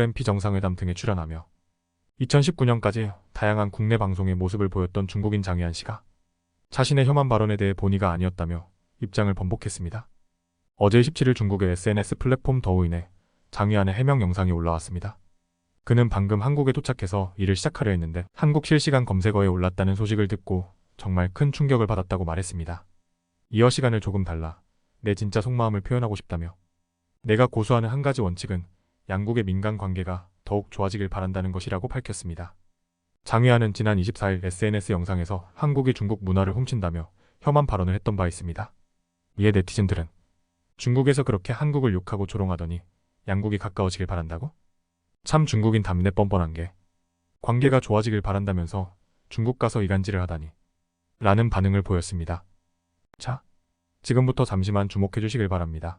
MP 정상회담 등에 출연하며 2019년까지 다양한 국내 방송의 모습을 보였던 중국인 장희한 씨가 자신의 혐한 발언에 대해 본의가 아니었다며 입장을 번복했습니다. 어제 17일 중국의 SNS 플랫폼 더우인에 장희한의 해명 영상이 올라왔습니다. 그는 방금 한국에 도착해서 일을 시작하려 했는데 한국 실시간 검색어에 올랐다는 소식을 듣고 정말 큰 충격을 받았다고 말했습니다. 이어 시간을 조금 달라 내 진짜 속마음을 표현하고 싶다며 내가 고수하는 한 가지 원칙은 양국의 민간 관계가 더욱 좋아지길 바란다는 것이라고 밝혔습니다. 장휘한은 지난 24일 SNS 영상에서 한국이 중국 문화를 훔친다며 혐한 발언을 했던 바 있습니다. 이에 네티즌들은 중국에서 그렇게 한국을 욕하고 조롱하더니 양국이 가까워지길 바란다고? 참 중국인 답네 뻔뻔한 게 관계가 좋아지길 바란다면서 중국 가서 이간질을 하다니 라는 반응을 보였습니다. 자, 지금부터 잠시만 주목해 주시길 바랍니다.